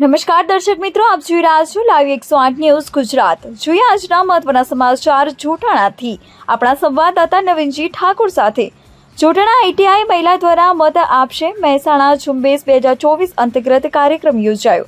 નમસ્કાર દર્શક મિત્રો, આપ જોઈ રહ્યા છો લાઈવ એકસો આઠ ન્યૂઝ ગુજરાત. જોઈએ આજના મહત્વના સમાચાર જોટાણાથી. આપણા સંવાદદાતા નવીનજી ઠાકોર સાથે. જોટાણા આઈટીઆઈ મહિલા દ્વારા મત આપશે. મહેસાણા ઝુંબેશ બે હજાર ચોવીસ અંતર્ગત કાર્યક્રમ યોજાયો.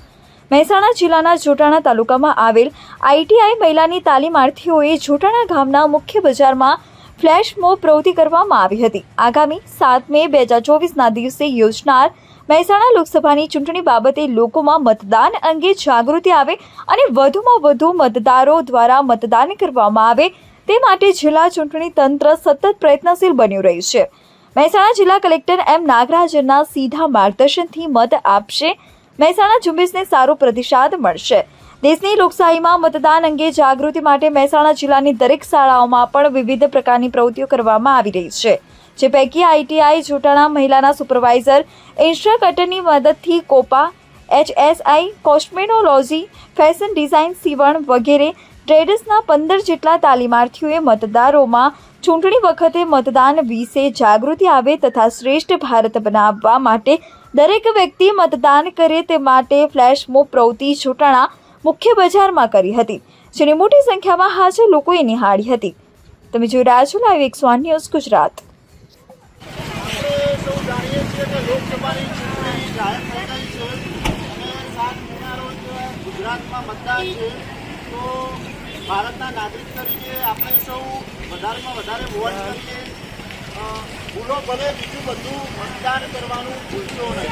મહેસાણા જિલ્લાના જોટાણા તાલુકામાં આવેલ આઈટીઆઈ મહિલાની તાલીમાર્થીઓએ જોટાણા ગામના મુખ્ય બજારમાં ફ્લેશ મોબ પ્રવૃત્તિ કરવામાં આવી હતી. આગામી સાત મે બે હજાર ચોવીસના દિવસે યોજનાર મહેસાણા લોકસભાની ચૂંટણી બાબતે લોકોમાં મતદાન અંગે જાગૃતિ આવે અને વધુમાં વધુ મતદારો દ્વારા મતદાન કરવામાં આવે તે માટે જિલ્લા ચૂંટણી તંત્ર સતત પ્રયત્નશીલ બન્યું રહ્યું છે. મહેસાણા જિલ્લા કલેક્ટર એમ નાગરાજનના સીધા માર્ગદર્શનથી મત આપશે. મહેસાણા ઝુંબેશને સારો પ્રતિસાદ મળશે. દેશની લોકશાહીમાં મતદાન અંગે જાગૃતિ માટે મહેસાણા જિલ્લાની દરેક શાળાઓમાં પણ વિવિધ પ્રકારની પ્રવૃત્તિઓ કરવામાં આવી રહી છે. જે પૈકી આઈટીઆઈ જોટાણા મહિલાના સુપરવાઇઝર ઇન્સ્ટ્રાકટરની મદદથી COPA, HSI, cosmetology, fashion design સીવણ વગેરે ટ્રેડર્સના પંદર જેટલા તાલીમાર્થીઓએ મતદારોમાં ચૂંટણી વખતે મતદાન વિશે જાગૃતિ આવે તથા શ્રેષ્ઠ ભારત બનાવવા માટે દરેક વ્યક્તિ મતદાન કરે તે માટે ફ્લેશ મોબ પ્રવૃત્તિ જોટાણા મુખ્ય બજારમાં કરી હતી, જેની મોટી સંખ્યામાં હાજર લોકોએ નિહાળી હતી. તમે જોઈ રહ્યા છો લાઈવ એકસો ન્યૂઝ ગુજરાત. જાહેર થઈ છે. અને સાત મહિના રોજ ગુજરાતમાં મતદાન છે. તો ભારતના નાગરિક તરીકે આપણે સૌ વધારેમાં વધારે વોટ કરીએ. ભૂલો ભલે બીજું બધું મતદાન કરવાનું ભૂલશો નહીં.